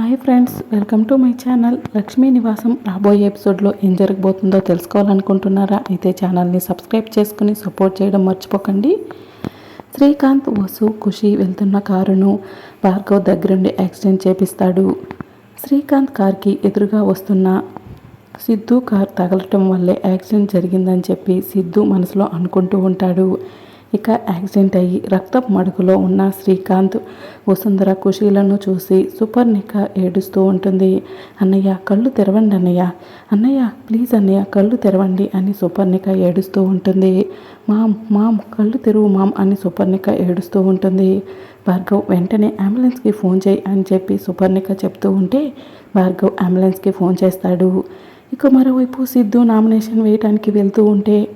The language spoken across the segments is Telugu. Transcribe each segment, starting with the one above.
Hi friends welcome to my channel. Lakshmi Nivasam రాబోయే ఎపిసోడ్లో ఏం జరగబోతుందో తెలుసుకోవాలనుకుంటున్నారా? అయితే ఛానల్ని సబ్స్క్రైబ్ చేసుకుని సపోర్ట్ చేయడం మర్చిపోకండి. శ్రీకాంత్ వసు ఖుషి వెళ్తున్న కారును భార్గవ్ దగ్గరుండి యాక్సిడెంట్ చేపిస్తాడు. శ్రీకాంత్ కార్కి ఎదురుగా వస్తున్న సిద్ధు కార్ తగలటం వల్లే యాక్సిడెంట్ జరిగిందని చెప్పి సిద్ధు మనసులో అనుకుంటూ ఉంటాడు. ఇక యాక్సిడెంట్ అయ్యి రక్తపు మడుగులో ఉన్న శ్రీకాంత్ వసుంధర కుషీలను చూసి సుపర్ణిక ఏడుస్తూ ఉంటుంది. అన్నయ్య కళ్ళు తెరవండి అన్నయ్య. అన్నయ్య ప్లీజ్ అన్నయ్య కళ్ళు తెరవండి అని సుపర్ణిక ఏడుస్తూ ఉంటుంది. మామ్ మామ్ కళ్ళు తెరువు మామ్ అని సుపర్ణిక ఏడుస్తూ ఉంటుంది. భార్గవ్ వెంటనే అంబులెన్స్కి ఫోన్ చేయి అని చెప్పి సుపర్ణిక చెప్తూ ఉంటే భార్గవ్ అంబులెన్స్కి ఫోన్ చేస్తాడు. ఇక మరోవైపు సిద్ధు నామినేషన్ వేయటానికి వెళ్తూ ఉంటే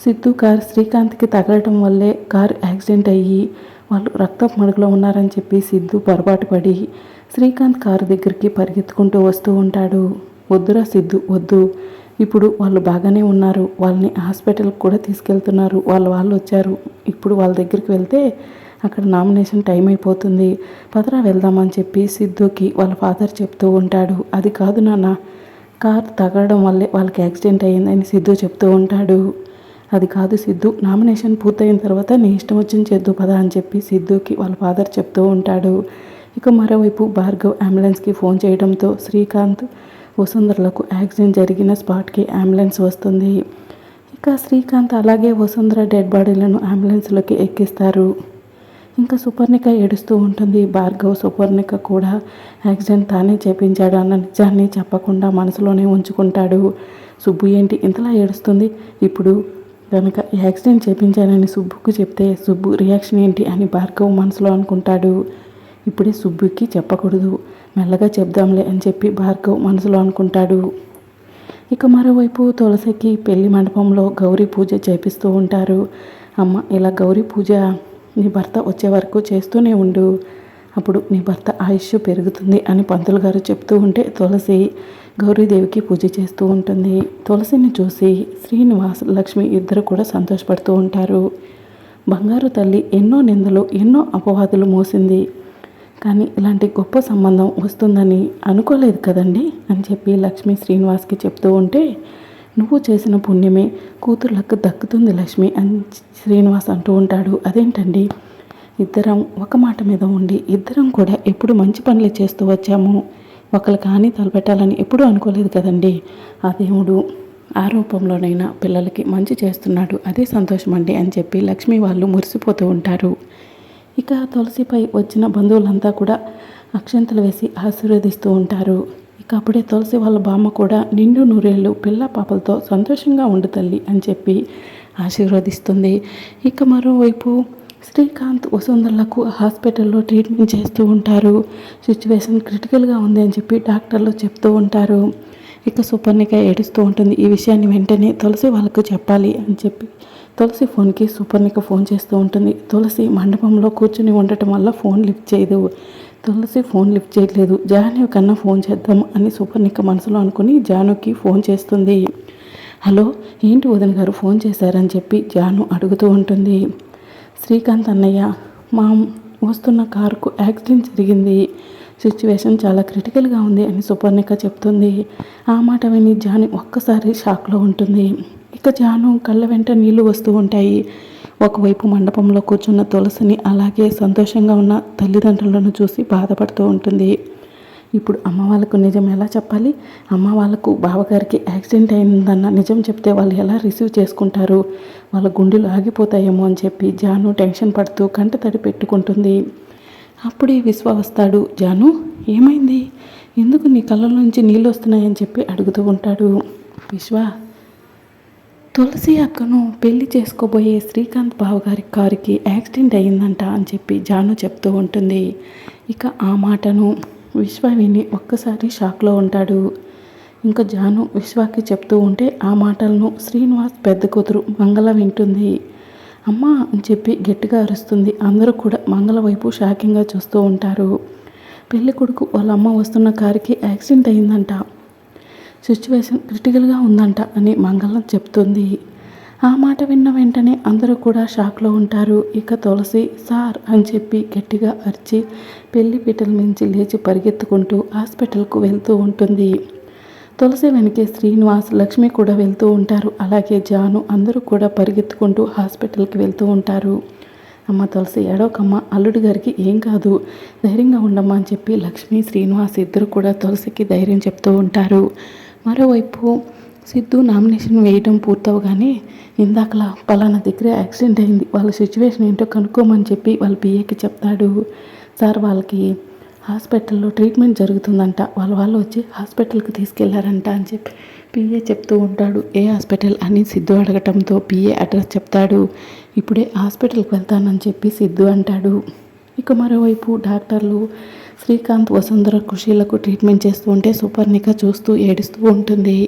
సిద్ధు కార్ శ్రీకాంత్కి తగలటం వల్లే కార్ యాక్సిడెంట్ అయ్యి వాళ్ళు రక్తపు మడుగులో ఉన్నారని చెప్పి సిద్ధు పొరపాటు పడి శ్రీకాంత్ కారు దగ్గరికి పరిగెత్తుకుంటూ వస్తూ ఉంటాడు. వద్దురా సిద్ధు వద్దు. ఇప్పుడు వాళ్ళు బాగానే ఉన్నారు. వాళ్ళని హాస్పిటల్కి కూడా తీసుకెళ్తున్నారు. వాళ్ళ వాళ్ళు వచ్చారు. ఇప్పుడు వాళ్ళ దగ్గరికి వెళ్తే అక్కడ నామినేషన్ టైం అయిపోతుంది. పదరా వెళ్దామని చెప్పి సిద్ధుకి వాళ్ళ ఫాదర్ చెప్తూ ఉంటాడు. అది కాదు నాన్న కార్ తగలడం వల్లే వాళ్ళకి యాక్సిడెంట్ అయ్యిందని సిద్ధు చెప్తూ ఉంటాడు. అది కాదు సిద్ధు. నామినేషన్ పూర్తయిన తర్వాత నీ ఇష్టం వచ్చింది చేద్దు పదా అని చెప్పి సిద్ధుకి వాళ్ళ ఫాదర్ చెప్తూ ఉంటాడు. ఇక మరోవైపు భార్గవ్ అంబులెన్స్కి ఫోన్ చేయడంతో శ్రీకాంత్ వసుంధరలకు యాక్సిడెంట్ జరిగిన స్పాట్కి అంబులెన్స్ వస్తుంది. ఇక శ్రీకాంత్ అలాగే వసుంధర డెడ్ బాడీలను అంబులెన్స్లోకి ఎక్కిస్తారు. ఇంకా సుపర్ణిక ఏడుస్తూ ఉంటుంది. భార్గవ్ సుపర్ణిక కూడా యాక్సిడెంట్ తానే చేపించాడు అన్న నిజాన్ని చెప్పకుండా మనసులోనే ఉంచుకుంటాడు. సుబ్బు ఏంటి ఇంతలా ఏడుస్తుంది? ఇప్పుడు కనుక యాక్సిడెంట్ చేపించానని సుబ్బుకు చెప్తే సుబ్బు రియాక్షన్ ఏంటి అని భార్గవ్ మనసులో అనుకుంటాడు. ఇప్పుడే సుబ్బుకి చెప్పకూడదు. మెల్లగా చెప్దాంలే అని చెప్పి భార్గవ్ మనసులో అనుకుంటాడు. ఇక మరోవైపు తులసికి పెళ్ళి మండపంలో గౌరీ పూజ చేపిస్తూ ఉంటారు. అమ్మ ఇలా గౌరీ పూజ నీ భర్త వచ్చే వరకు చేస్తూనే ఉండు. అప్పుడు నీ భర్త ఆయుష్ పెరుగుతుంది అని పంతులు గారు చెప్తూ ఉంటే తులసి గౌరీదేవికి పూజ చేస్తూ ఉంటుంది. తులసిని చూసి శ్రీనివాస్ లక్ష్మి ఇద్దరు కూడా సంతోషపడుతూ ఉంటారు. బంగారు తల్లి ఎన్నో నిందలు ఎన్నో అపవాదులు మోసింది. కానీ ఇలాంటి గొప్ప సంబంధం వస్తుందని అనుకోలేదు కదండి అని చెప్పి లక్ష్మి శ్రీనివాస్కి చెప్తూ ఉంటే నువ్వు చేసిన పుణ్యమే కూతుర్లకు దక్కుతుంది లక్ష్మి అని శ్రీనివాస్ అంటూ ఉంటాడు. అదేంటండి? ఇద్దరం ఒక మాట మీద ఉండి ఇద్దరం కూడా ఎప్పుడు మంచి పనులు చేస్తూ వచ్చాము. ఒకరు కానీ తలపెట్టాలని ఎప్పుడూ అనుకోలేదు కదండి. ఆ దేవుడు ఆ రూపంలోనైనా పిల్లలకి మంచి చేస్తున్నాడు. అదే సంతోషం అండి అని చెప్పి లక్ష్మి వాళ్ళు మురిసిపోతూ ఉంటారు. ఇక తులసిపై వచ్చిన బంధువులంతా కూడా అక్షంతలు వేసి ఆశీర్వదిస్తూ ఉంటారు. ఇక అప్పుడే తులసి వాళ్ళ బామ్మ కూడా నిండు నూరేళ్ళు పిల్ల పాపలతో సంతోషంగా ఉండు తల్లి అని చెప్పి ఆశీర్వదిస్తుంది. ఇక మరోవైపు శ్రీకాంత్ వసుంధరలకు హాస్పిటల్లో ట్రీట్మెంట్ చేస్తూ ఉంటారు. సిచ్యువేషన్ క్రిటికల్గా ఉంది అని చెప్పి డాక్టర్లు చెప్తూ ఉంటారు. ఇక సుపర్ణిక ఏడుస్తూ ఉంటుంది ఈ విషయాన్ని వెంటనే తులసి వాళ్ళకు చెప్పాలి అని చెప్పి తులసి ఫోన్కి సుపర్ణిక ఫోన్ చేస్తూ ఉంటుంది. తులసి మండపంలో కూర్చుని ఉండటం వల్ల ఫోన్ లిఫ్ట్ చేయదు. తులసి ఫోన్ లిఫ్ట్ చేయట్లేదు. జాను కన్నా ఫోన్ చేద్దాం అని సుపర్ణిక మనసులో అనుకుని జానుకి ఫోన్ చేస్తుంది. హలో ఏంటి వదిన గారు ఫోన్ చేశారని చెప్పి జాను అడుగుతూ ఉంటుంది. శ్రీకాంత్ అన్నయ్య మా వస్తున్న కారుకు యాక్సిడెంట్ జరిగింది. సిచ్యువేషన్ చాలా క్రిటికల్గా ఉంది అని సుపర్ణిక చెప్తుంది. ఆ మాట విని జాను ఒక్కసారి షాక్లో ఉంటుంది. ఇక జాను కళ్ళ వెంట నీళ్ళు వస్తూ ఉంటాయి. ఒకవైపు మండపంలో కూర్చున్న తులసిని అలాగే సంతోషంగా ఉన్న తల్లిదండ్రులను చూసి బాధపడుతూ ఉంటుంది. ఇప్పుడు అమ్మ వాళ్ళకు నిజం ఎలా చెప్పాలి? అమ్మ వాళ్ళకు బావగారికి యాక్సిడెంట్ అయిందన్న నిజం చెప్తే వాళ్ళు ఎలా రిసీవ్ చేసుకుంటారు? వాళ్ళ గుండెలు ఆగిపోతాయేమో అని చెప్పి జాను టెన్షన్ పడుతూ కంట తడి పెట్టుకుంటుంది. అప్పుడే విశ్వ వస్తాడు. జాను ఏమైంది? ఎందుకు నీ కళ్ళ నుంచి నీళ్ళు వస్తున్నాయని చెప్పి అడుగుతూ ఉంటాడు. విశ్వ తులసి అక్కను పెళ్ళి చేసుకోబోయే శ్రీకాంత్ బావగారి కారుకి యాక్సిడెంట్ అయ్యిందంట అని చెప్పి జాను చెప్తూ ఉంటుంది. ఇక ఆ మాటను విశ్వ విని ఒక్కసారి షాక్లో ఉంటాడు. ఇంకా జాను విశ్వాకి చెప్తూ ఉంటే ఆ మాటలను శ్రీనివాస్ పెద్ద కూతురు మంగళ వింటుంది. అమ్మ అని చెప్పి గట్టిగా అరుస్తుంది. అందరూ కూడా మంగళ వైపు షాకింగ్గా చూస్తూ ఉంటారు. పెళ్ళి కొడుకు వాళ్ళ అమ్మ వస్తున్న కారుకి యాక్సిడెంట్ అయిందంట. సిచ్యువేషన్ క్రిటికల్గా ఉందంట అని మంగళం చెప్తుంది. ఆ మాట విన్న వెంటనే అందరూ కూడా షాక్లో ఉంటారు. ఇక తులసి సార్ అని చెప్పి గట్టిగా అరిచి పెళ్ళి పీటల నుంచి లేచి పరిగెత్తుకుంటూ హాస్పిటల్కు వెళ్తూ ఉంటుంది. తులసి వెనకే శ్రీనివాస్ లక్ష్మి కూడా వెళ్తూ ఉంటారు. అలాగే జాను అందరూ కూడా పరిగెత్తుకుంటూ హాస్పిటల్కి వెళ్తూ ఉంటారు. అమ్మ తులసి ఏడోకమ్మ అల్లుడి గారికి ఏం కాదు. ధైర్యంగా ఉండమ్మా అని చెప్పి లక్ష్మి శ్రీనివాస్ ఇద్దరు కూడా తులసికి ధైర్యం చెప్తూ ఉంటారు. మరోవైపు సిద్ధు నామినేషన్ వేయడం పూర్తవగానే ఇందాకలా పలానా దగ్గర యాక్సిడెంట్ అయింది. వాళ్ళ సిచ్యువేషన్ ఏంటో కనుక్కోమని చెప్పి వాళ్ళ పిఏకి చెప్తాడు. సార్ వాళ్ళకి హాస్పిటల్లో ట్రీట్మెంట్ జరుగుతుందంట. వాళ్ళ వాళ్ళు వచ్చి హాస్పిటల్కి తీసుకెళ్ళారంట అని చెప్పి పిఏ చెప్తూ ఉంటాడు. ఏ హాస్పిటల్ అని సిద్ధు అడగటంతో పిఏ అడ్రస్ చెప్తాడు. ఇప్పుడే హాస్పిటల్కి వెళ్తానని చెప్పి సిద్ధు అంటాడు. ఇక మరోవైపు డాక్టర్లు శ్రీకాంత్ వసుంధర కృషిలకు ట్రీట్మెంట్ చేస్తూ ఉంటే సూపర్నిక చూస్తూ ఏడుస్తూ ఉంటుంది.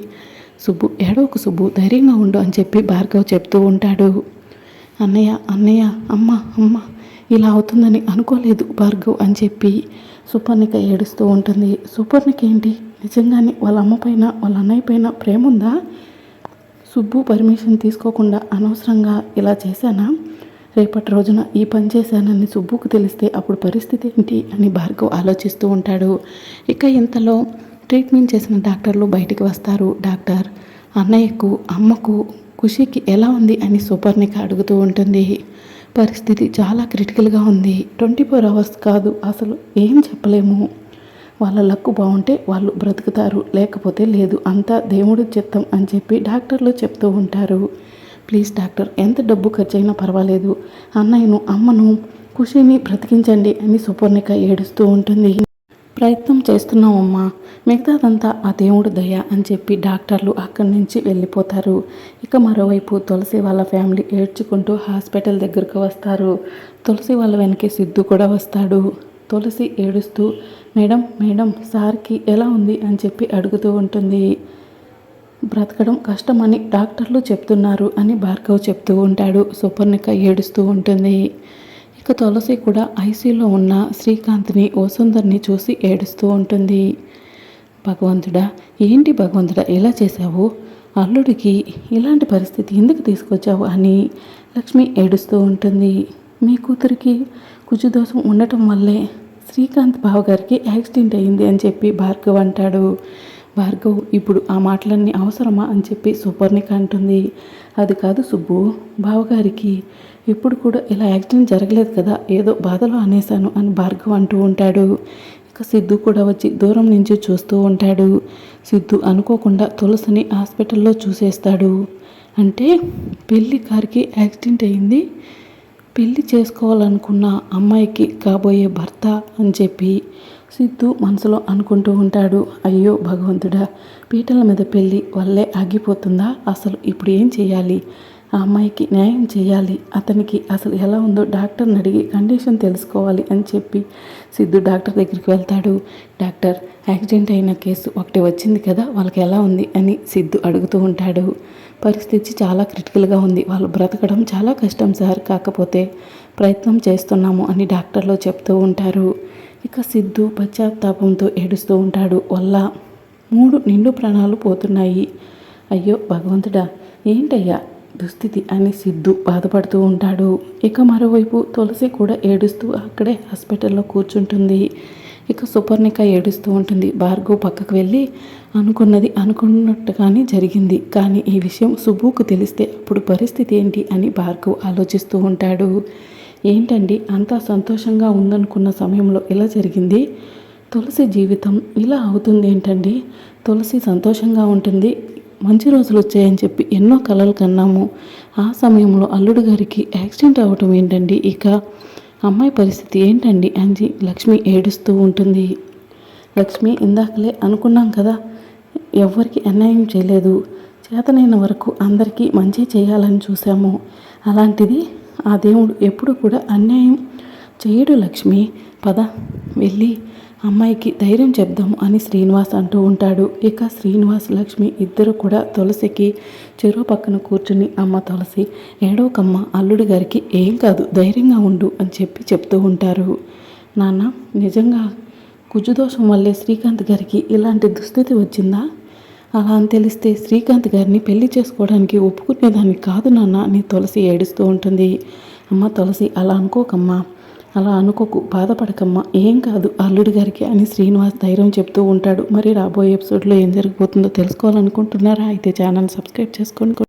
సుబ్బు ఏడోకు సుబ్బు ధైర్యంగా ఉండు అని చెప్పి భార్గవ్ చెప్తూ ఉంటాడు. అన్నయ్య అన్నయ్య అమ్మ అమ్మ ఇలా అవుతుందని అనుకోలేదు భార్గవ్ అని చెప్పి సుపర్ణిక ఏడుస్తూ ఉంటుంది. సుపర్ణిక ఏంటి నిజంగానే వాళ్ళ అమ్మ పైన వాళ్ళ అన్నయ్య పైన ప్రేమ ఉందా? సుబ్బు పర్మిషన్ తీసుకోకుండా అనవసరంగా ఇలా చేశానా? రేపటి రోజున ఈ పని చేశానని సుబ్బుకు తెలిస్తే అప్పుడు పరిస్థితి ఏంటి? అని భార్గవ్ ఆలోచిస్తూ ఉంటాడు. ఇక ఇంతలో ట్రీట్మెంట్ చేసిన డాక్టర్లు బయటికి వస్తారు. డాక్టర్ అన్నయ్యకు అమ్మకు ఖుషికి ఎలా ఉంది అని సుపర్ణిక అడుగుతూ ఉంటుంది. పరిస్థితి చాలా క్రిటికల్గా ఉంది. ట్వంటీ ఫోర్ అవర్స్ కాదు అసలు ఏం చెప్పలేము. వాళ్ళ లక్కు బాగుంటే వాళ్ళు బ్రతుకుతారు లేకపోతే లేదు అంతా దేవుడి చిత్తం అని చెప్పి డాక్టర్లు చెప్తూ ఉంటారు. ప్లీజ్ డాక్టర్ ఎంత డబ్బు ఖర్చు అయినా పర్వాలేదు. అన్నయ్యను అమ్మను ఖుషిని బ్రతికించండి అని సుపర్ణిక ఏడుస్తూ ఉంటుంది. ప్రయత్నం చేస్తున్నామమ్మా మిగతాదంతా ఆ దేవుడు దయ అని చెప్పి డాక్టర్లు అక్కడి నుంచి వెళ్ళిపోతారు. ఇక మరోవైపు తులసి వాళ్ళ ఫ్యామిలీ ఏడ్చుకుంటూ హాస్పిటల్ దగ్గరకు వస్తారు. తులసి వాళ్ళ వెనకే సిద్ధు కూడా వస్తాడు. తులసి ఏడుస్తూ మేడం మేడం సార్కి ఎలా ఉంది? అని చెప్పి అడుగుతూ ఉంటుంది. బ్రతకడం కష్టమని డాక్టర్లు చెప్తున్నారు అని భార్గవ్ చెప్తూ ఉంటాడు. సుపర్ణిక ఏడుస్తూ ఉంటుంది. ఇక తులసి కూడా ఐసీలో ఉన్న శ్రీకాంత్ని ఓసుందర్ని చూసి ఏడుస్తూ ఉంటుంది. భగవంతుడా ఏంటి భగవంతుడా ఎలా చేశావు? అల్లుడికి ఇలాంటి పరిస్థితి ఎందుకు తీసుకొచ్చావు అని లక్ష్మి ఏడుస్తూ ఉంటుంది. మీ కూతురికి కుజుదోషం ఉండటం వల్లే శ్రీకాంత్ బావగారికి యాక్సిడెంట్ అయింది అని చెప్పి భార్గవ్ అంటాడు. భార్గవ్ ఇప్పుడు ఆ మాటలన్నీ అవసరమా? అని చెప్పి సూపర్నిక అంటుంది అది కాదు సుబ్బు బావగారికి ఎప్పుడు కూడా ఇలా యాక్సిడెంట్ జరగలేదు కదా ఏదో బాధలో అనేశాను అని భార్గవ్ అంటూ ఉంటాడు. ఇక సిద్ధు కూడా వచ్చి దూరం నుంచి చూస్తూ ఉంటాడు. సిద్ధు అనుకోకుండా తులసిని హాస్పిటల్లో చూసేస్తాడు. అంటే పెళ్ళి కారికి యాక్సిడెంట్ అయింది పెళ్ళి చేసుకోవాలనుకున్న అమ్మాయికి కాబోయే భర్త అని చెప్పి సిద్ధు మనసులో అనుకుంటూ ఉంటాడు అయ్యో భగవంతుడా పీటల మీద పెళ్ళి వల్లే ఆగిపోతుందా? అసలు ఇప్పుడు ఏం చేయాలి? ఆ అమ్మాయికి న్యాయం చేయాలి. అతనికి అసలు ఎలా ఉందో డాక్టర్ని అడిగి కండిషన్ తెలుసుకోవాలి అని చెప్పి సిద్ధు డాక్టర్ దగ్గరికి వెళ్తాడు. డాక్టర్ యాక్సిడెంట్ అయిన కేసు ఒకటి వచ్చింది కదా వాళ్ళకి ఎలా ఉంది? అని సిద్ధు అడుగుతూ ఉంటాడు. పరిస్థితి చాలా క్రిటికల్గా ఉంది. వాళ్ళు బ్రతకడం చాలా కష్టం సార్. కాకపోతే ప్రయత్నం చేస్తున్నాము అని డాక్టర్లు చెప్తూ ఉంటారు. ఇక సిద్ధు పశ్చాత్తాపంతో ఏడుస్తూ ఉంటాడు. వల్ల మూడు నిండు ప్రాణాలు పోతున్నాయి. అయ్యో భగవంతుడా ఏంటయ్యా? దుస్థితి అని సిద్ధు బాధపడుతూ ఉంటాడు. ఇక మరోవైపు తులసి కూడా ఏడుస్తూ అక్కడే హాస్పిటల్లో కూర్చుంటుంది. ఇక సుపర్ణిక ఏడుస్తూ ఉంటుంది. భార్గవ్ పక్కకు వెళ్ళి అనుకున్నది అనుకున్నట్టుగానే జరిగింది. కానీ ఈ విషయం సుబ్బుకు తెలిస్తే అప్పుడు పరిస్థితి ఏంటి? అని భార్గవ్ ఆలోచిస్తూ ఉంటాడు. ఏంటండి అంతా సంతోషంగా ఉందనుకున్న సమయంలో ఇలా జరిగింది? తులసి జీవితం ఇలా అవుతుంది ఏంటండి తులసి సంతోషంగా ఉంటుంది మంచి రోజులు వచ్చాయని చెప్పి ఎన్నో కలలు కన్నాము. ఆ సమయంలో అల్లుడు గారికి యాక్సిడెంట్ అవ్వటం ఏంటండి? ఇక అమ్మాయి పరిస్థితి ఏంటండి? అని లక్ష్మి ఏడుస్తూ ఉంటుంది. లక్ష్మి ఇందాకలే అనుకున్నాం కదా ఎవ్వరికి అన్యాయం చేయలేదు. చేతనైన వరకు అందరికీ మంచి చేయాలని చూసాము అలాంటిది ఆ దేవుడు ఎప్పుడు కూడా అన్యాయం చేయడు లక్ష్మి. పద వెళ్ళి అమ్మాయికి ధైర్యం చెప్దాము అని శ్రీనివాస్ అంటూ ఉంటాడు. ఇక శ్రీనివాస్ లక్ష్మి ఇద్దరు కూడా తులసికి చెరువు పక్కన కూర్చుని అమ్మ తులసి ఏడోకమ్మ అల్లుడి గారికి ఏం కాదు ధైర్యంగా ఉండు అని చెప్పి చెప్తూ ఉంటారు. నాన్న నిజంగా కుజుదోషం వల్లే శ్రీకాంత్ గారికి ఇలాంటి దుస్థితి వచ్చిందా? అలా అని తెలిస్తే శ్రీకాంత్ గారిని పెళ్ళి చేసుకోవడానికి ఒప్పుకునేదాన్ని కాదు నాన్న అని తులసి ఏడుస్తూ ఉంటుంది. అమ్మ తులసి అలా అనుకోకమ్మా. అలా అనుకోకు బాధపడకమ్మా. ఏం కాదు అల్లుడి గారికి అని శ్రీనివాస్ ధైర్యం చెప్తూ ఉంటాడు. మరి రాబోయే ఎపిసోడ్లో ఏం జరగబోతుందో తెలుసుకోవాలనుకుంటున్నారా? అయితే ఛానల్ సబ్స్క్రైబ్ చేసుకోండి